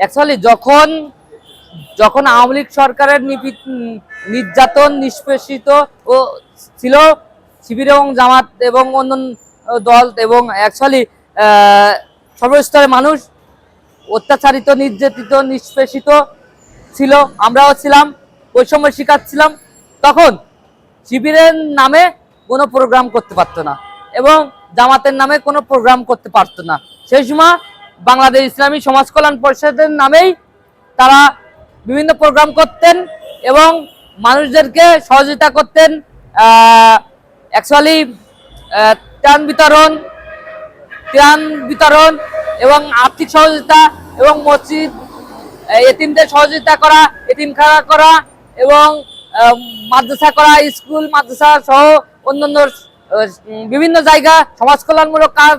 Actually যখন যখন আওয়ামী লীগ সরকারের নির্যাতন নিষ্পেষিত ও ছিল, শিবির এবং জামাত এবং অন্যান্য দল এবং অ্যাকচুয়ালি সর্বস্তরের মানুষ অত্যাচারিত, নির্যাতিত, নিষ্পেষিত ছিল, আমরাও ছিলাম ওই সময় শিকার ছিলাম, তখন শিবিরের নামে কোনো প্রোগ্রাম করতে পারতো না এবং জামাতের নামে কোনো প্রোগ্রাম করতে পারতো না। সেই সময় বাংলাদেশ ইসলামী সমাজ কল্যাণ পরিষদের নামেই তারা বিভিন্ন প্রোগ্রাম করতেন এবং মানুষদেরকে সহযোগিতা করতেন অ্যাকচুয়ালি ত্রাণ বিতরণ ত্রাণ বিতরণ এবং আর্থিক সহযোগিতা এবং মসজিদ এতিমদের সহযোগিতা করা, এতিমখানা করা এবং মাদ্রাসা করা, স্কুল, মাদ্রাসা সহ অন্যান্য বিভিন্ন জায়গা সমাজ কল্যাণমূলক কাজ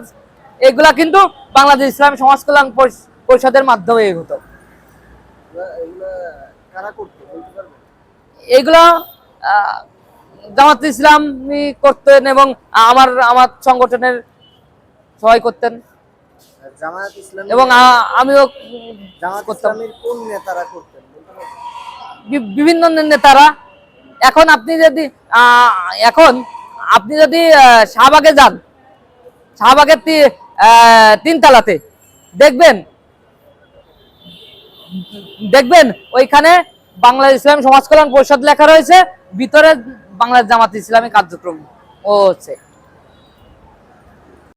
এগুলা কিন্তু বাংলাদেশ ইসলাম সমাজ কল্যাণ পরিষ- পরিষদের মাধ্যমে হতো এগুলা- জামাত ইসলামী করতেন এবং আমার আমার সংগঠনের সবাই করতেন। এবং আমিও করতাম। বিভিন্ন নেতারা। এখন আপনি যদি এখন আপনি যদি শাহবাগে যান শাহবাগের তিনতলাতে দেখবেন? দেখবেন? ওইখানে বাংলা ইসলাম সমাজ কল্যাণ পরিষদ লেখা রয়েছে, ভিতরে বাংলা জামাত ইসলামী কার্যক্রম ও হচ্ছে।